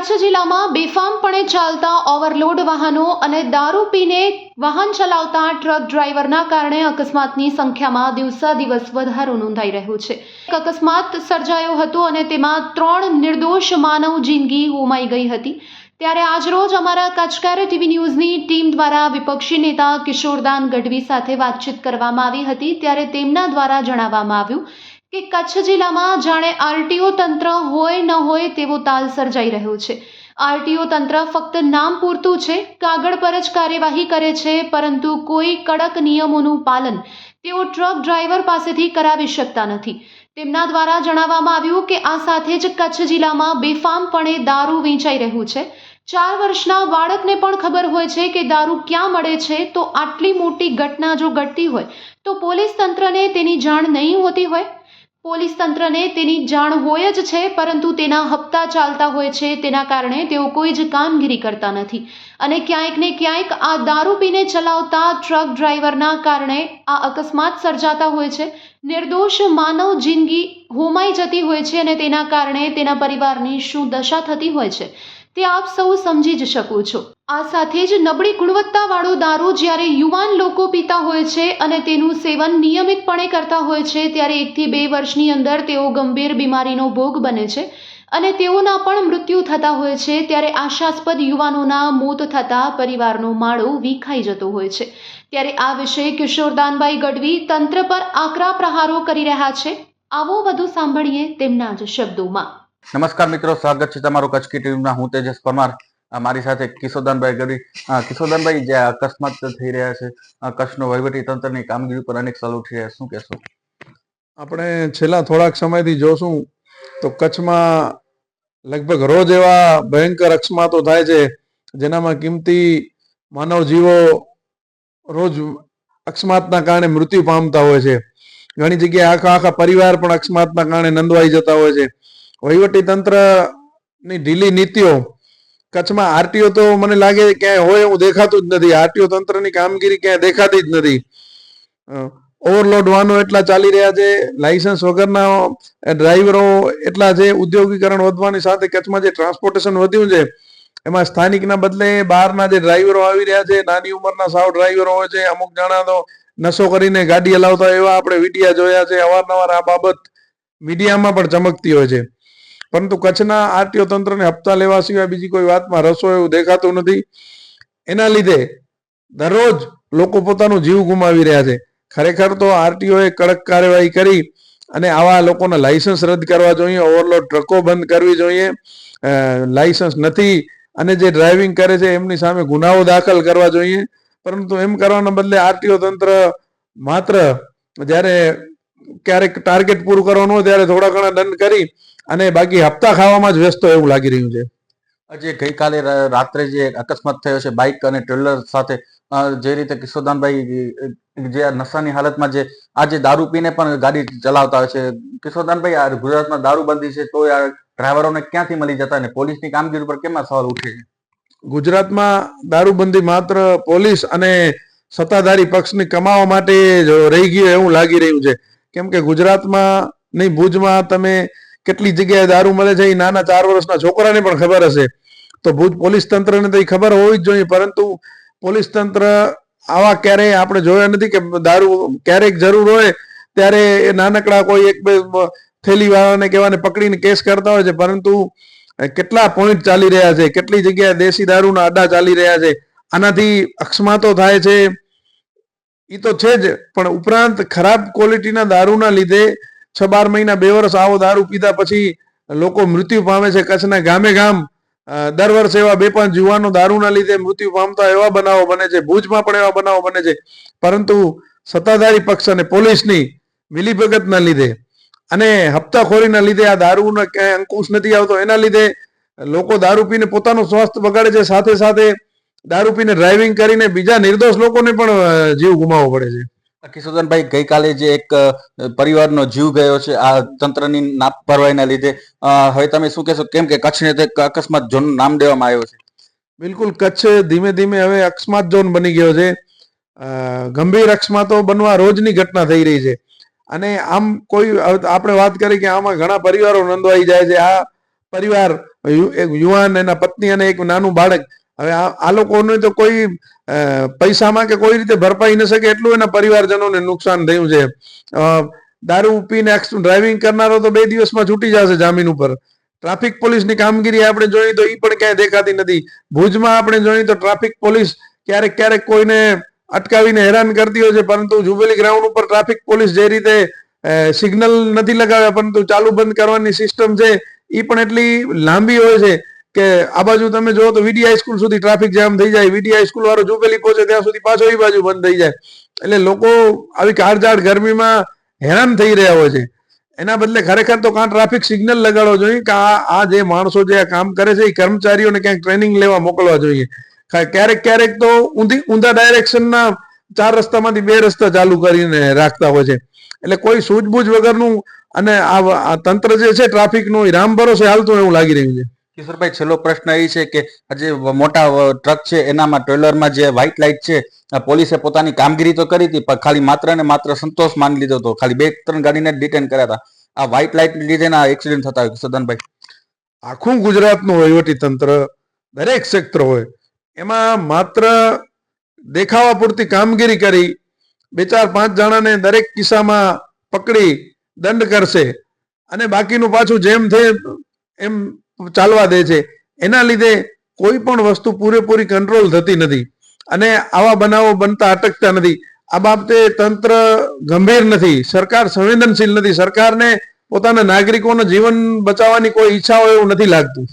કચ્છ જિલ્લામાં બેફામપણે ચાલતા ઓવરલોડ વાહનો અને દારૂ પીને વાહન ચલાવતા ટ્રક ડ્રાઈવરના કારણે અકસ્માતની સંખ્યામાં દિવસા દિવસ વધારો નોંધાઈ રહ્યો છે. એક અકસ્માત સર્જાયો હતો અને તેમાં ત્રણ નિર્દોષ માનવ જિંદગી હોમાઈ ગઈ હતી. ત્યારે આજરોજ અમારા કચકારે ટીવી ન્યૂઝની ટીમ દ્વારા વિપક્ષી નેતા કિશોરદાન ગઢવી સાથે વાતચીત કરવામાં આવી હતી. ત્યારે તેમના દ્વારા જણાવવામાં આવ્યું કે કચ્છ જિલ્લામાં જાણે આરટીઓ તંત્ર હોય ન હોય તેવો તાલ સર્જાઈ રહ્યો છે. આરટીઓ તંત્ર ફક્ત નામ પૂરતું છે, કાગળ પર જ કાર્યવાહી કરે છે, પરંતુ કોઈ કડક નિયમોનું પાલન તેઓ ટ્રક ડ્રાઈવર પાસેથી કરાવી શકતા નથી. તેમના દ્વારા જણાવવામાં આવ્યું કે આ સાથે જ કચ્છ જિલ્લામાં બેફામપણે દારૂ વેચાઈ રહ્યું છે. ચાર વર્ષના બાળકને પણ ખબર હોય છે કે દારૂ ક્યાં મળે છે, તો આટલી મોટી ઘટના જો ઘટતી હોય, તો પોલીસ તંત્રને તેની જાણ નહીં હોતી હોય? પોલીસ તંત્રને તેની જાણ હોય જ છે, પરંતુ તેના હપ્તા ચાલતા હોય છે. તેના કારણે તેઓ કોઈ જ કામગીરી કરતા નથી. અને ક્યાંક ને ક્યાંક આ દારૂ પીને ચલાવતા ટ્રક ડ્રાઈવરના કારણે આ અકસ્માત સર્જાતા હોય છે. નિર્દોષ માનવ જિંદગી હોમાઈ જતી હોય છે અને તેના કારણે તેના પરિવારની શું દશા થતી હોય છે, તે આપ સૌ સમજી જ શકો છો. આ સાથે જ નબળી ગુણવત્તાવાળો દારૂ જ્યારે યુવાન લોકો પીતા હોય છે અને તેનું સેવન નિયમિતપણે કરતા હોય છે, ત્યારે એકથી બે વર્ષની અંદર તેઓ ગંભીર બીમારીનો ભોગ બને છે અને તેઓના પણ મૃત્યુ થતા હોય છે. ત્યારે આશાસ્પદ યુવાનોના મોત થતાં પરિવારનો માળો વિખાઈ જતો હોય છે. ત્યારે આ વિશે કિશોરદાનભાઈ ગઢવી તંત્ર પર આકરા પ્રહારો કરી રહ્યા છે. આવો વધુ સાંભળીએ તેમના જ શબ્દોમાં. નમસ્કાર મિત્રો, સ્વાગત છે તમારું કચકી ટીવીમાં. હું તેજસ પરમાર. મારી સાથે કિશોદાનભાઈ ગરી કિશોદાનભાઈ જે અકસ્માત થઈ રહ્યા છે કચ્છનો વહીવટી તંત્રની કામગીરી પર અનેક સવાલ ઉઠી રહ્યા શું કહેશો? આપણે છેલ્લા થોડાક સમયથી જોશું તો કચ્છમાં લગભગ રોજ એવા ભયંકર અકસ્માતો થાય છે, જેનામાં કિંમતી માનવ જીવો રોજ અકસ્માતના કારણે મૃત્યુ પામતા હોય છે. ઘણી જગ્યાએ આખા આખા પરિવાર પણ અકસ્માતના કારણે નંદવાઈ જતા હોય છે. વહીવટી તંત્રની ઢીલી નીતિઓ કચ્છમાં આરટીઓ તો મને લાગે ક્યાંય હોય એવું દેખાતું જ નથી. આરટીઓ તંત્રની કામગીરી ક્યાંય દેખાતી જ નથી. ઓવરલોડ વાહનો એટલા ચાલી રહ્યા છે, લાયસન્સ વગરના ડ્રાઈવરો એટલા છે, ઉદ્યોગીકરણ વધવાની સાથે કચ્છમાં જે ટ્રાન્સપોર્ટેશન વધ્યું છે, એમાં સ્થાનિકના બદલે બહારના જે ડ્રાઈવરો આવી રહ્યા છે, નાની ઉંમરના સાવ ડ્રાઈવરો હોય છે, અમુક જણા તો નશો કરીને ગાડી હલાવતા એવા આપણે વિડિયા જોયા છે, અવારનવાર આ બાબત મીડિયામાં પણ ચમકતી હોય છે. પરંતુ કચ્છના આરટીઓ તંત્રને હપ્તા લેવા સિવાય બીજી કોઈ વાતમાં રસો એવું દેખાતું નથી. એના લીધે દરરોજ લોકો પોતાનું જીવ ગુમાવી રહ્યા છે. ખરેખર તો આરટીઓએ કડક કાર્યવાહી કરી અને આવા લોકોના લાયસન્સ રદ કરવા જોઈએ, ઓવરલોડ ટ્રકો બંધ કરવી જોઈએ લાયસન્સ નથી અને જે ડ્રાઇવિંગ કરે છે એમની સામે ગુનાઓ દાખલ કરવા જોઈએ. પરંતુ એમ કરવાના બદલે આરટીઓ તંત્ર માત્ર જ્યારે ક્યારેક ટાર્ગેટ પૂરું કરવાનું હોય ત્યારે થોડા ઘણા દંડ કરી અને બાકી હપ્તા ખાવામાં જ વ્યસ્ત એવું લાગી રહ્યું છે. જે ગઈકાલે રાત્રે જે અકસ્માત થયો છે બાઇક અને ટ્રેલર સાથે જે રીતે કિશોરદાનભાઈ જે નશાની હાલતમાં જે આજે દારૂ પીને પણ ગાડી ચલાવતા હોય છે કિશોરદાનભાઈ આ ગુજરાતમાં દારૂબંધી છે તો આ ડ્રાઈવરોને ક્યાંથી મળી જતા અને પોલીસની કામગીરી પર કેમ સવાલ ઉઠે છે? ગુજરાતમાં દારૂબંધી માત્ર પોલીસ અને સત્તાધારી પક્ષની કમાવા માટે જ રહી ગયું એવું લાગી રહ્યું છે. કેમ કે ગુજરાતમાં નહીં, ભુજમાં તમે કેટલી જગ્યાએ દારૂ મળે છે, એ નાના ચાર વર્ષના છોકરાને પણ ખબર હશે. તો ભુજ પોલીસ તંત્રને તો એ ખબર હોવી જ જોઈએ, પરંતુ પોલીસ તંત્ર આવા ક્યારેય આપણે જોયા નથી કે દારૂ ક્યારેક જરૂર હોય ત્યારે એ નાનકડા કોઈ એક બે થેલી વાળાને કહેવાને પકડીને કેસ કરતા હોય છે, પરંતુ કેટલા પોઈન્ટ ચાલી રહ્યા છે, કેટલી જગ્યાએ દેશી દારૂના અડ્ડા ચાલી રહ્યા છે, આનાથી અકસ્માતો થાય છે એ તો છે જ, પણ ઉપરાંત ખરાબ ક્વોલિટીના દારૂના લીધે છ બાર મહિના બે વર્ષ આવો દારૂ પીધા પછી લોકો મૃત્યુ પામે છે કચ્છના ગામે ગામ. દર વર્ષે એવા બે પાંચ યુવાનો દારૂના લીધે મૃત્યુ પામતા એવા બનાવો બને છે, ભુજમાં પણ એવા બનાવો બને છે. પરંતુ સત્તાધારી પક્ષ અને પોલીસની મિલીભગતના લીધે અને હપ્તાખોરીના લીધે આ દારૂનો ક્યાંય અંકુશ નથી આવતો. એના લીધે લોકો દારૂ પીને પોતાનું સ્વાસ્થ્ય બગાડે છે. સાથે સાથે દારૂ પીને ડ્રાઇવિંગ કરીને બીજા નિર્દોષ લોકોને પણ જીવ ગુમાવવો પડે છે. કિશોરદાનભાઈ ગઈકાલે જે એક પરિવારનો જીવ ગયો છે આ તંત્રની નાપરવાહીના લીધે હવે તમે શું કહેશો? કેમ કે કચ્છને તો એક અકસ્માત ઝોન નામ દેવામાં આવ્યો છે. બિલકુલ કચ્છ ધીમે ધીમે હવે અકસ્માત ઝોન બની ગયો છે. ગંભીર અકસ્માતો બનવા રોજની ઘટના થઈ રહી છે. અને આમ કોઈ આપણે વાત કરી કે આમાં ઘણા પરિવારો નોંધવાઈ જાય છે. આ પરિવાર એક યુવાન એના પત્ની અને એક નાનું બાળક હવે આ લોકોને તો કોઈ પૈસામાં કે કોઈ રીતે ભરપાઈ ન શકે એટલું એના પરિવારજનોને નુકસાન થયું છે. દારૂ પીને ડ્રાઇવિંગ કરનારો તો બે દિવસમાં છૂટી જશે જામીન ઉપર. ટ્રાફિક પોલીસની કામગીરી આપણે જોઈએ તો એ પણ ક્યાંય દેખાતી નથી. ભુજમાં આપણે જોઈએ તો ટ્રાફિક પોલીસ ક્યારેક ક્યારેક કોઈને અટકાવીને હેરાન કરતી હોય છે, પરંતુ જુબેલી ગ્રાઉન્ડ ઉપર ટ્રાફિક પોલીસ જે રીતે સિગ્નલ નથી લગાવ્યા, પરંતુ ચાલુ બંધ કરવાની સિસ્ટમ છે એ પણ એટલી લાંબી હોય છે કે આ બાજુ તમે જો તો વીડી હાઈસ્કૂલ સુધી ટ્રાફિક જામ થઈ જાય વીડી હાઈસ્કૂલ વાળો જુબેલી પહોંચે ત્યાં સુધી પાછો એ બાજુ બંધ થઈ જાય. એટલે લોકો આવી કાળઝાળ ગરમીમાં હેરાન થઈ રહ્યા હોય છે. એના બદલે ખરેખર તો કાં ટ્રાફિક સિગ્નલ લગાડવો જોઈએ કે આ આ જે માણસો જે કામ કરે છે, એ કર્મચારીઓને ક્યાંક ટ્રેનિંગ લેવા મોકલવા જોઈએ. ક્યારેક ક્યારેક તો ઊંધી, ઊંધા ડાયરેક્શનના ચાર રસ્તામાંથી બે રસ્તા ચાલુ કરીને રાખતા હોય છે. એટલે કોઈ સૂઝબૂઝ વગરનું અને આ તંત્ર જે છે ટ્રાફિકનું એ રામ ભરોસે હાલતું એવું લાગી રહ્યું છે. કિશોરભાઈ, છેલ્લો પ્રશ્ન એ છે કે જે મોટા ટ્રક છે, એનામાં ટ્રેલરમાં જે વ્હાઇટ લાઇટ છે પોલીસે પોતાની કામગીરી તો કરી હતી, પણ ખાલી માત્ર ને માત્ર સંતોષ માની લીધો હતો. ખાલી બે ત્રણ ગાડીને ડિટેન કર્યા હતા. આ વ્હાઇટ લાઇટ લીધે ના એક્સિડન્ટ થતા હોય, સદનભાઈ. આખું ગુજરાતનું વહીવટી તંત્ર, દરેક ક્ષેત્ર હોય, એમાં માત્ર દેખાવા પૂરતી કામગીરી કરી, બે ચાર પાંચ જણાને દરેક કિસ્સામાં પકડી, દંડ કરશે, અને બાકીનું પાછું જેમ થાય એમ ચાલવા દે છે. એના લીધે કોઈ પણ વસ્તુ પૂરેપૂરી કંટ્રોલ થતી નથી અને આવા બનાવો બનતા અટકતા નથી. આ બાબતે તંત્ર ગંભીર નથી. સરકાર સંવેદનશીલ નથી. સરકારને પોતાના નાગરિકોનું જીવન બચાવવાની કોઈ ઈચ્છા હોય એવું નથી લાગતું.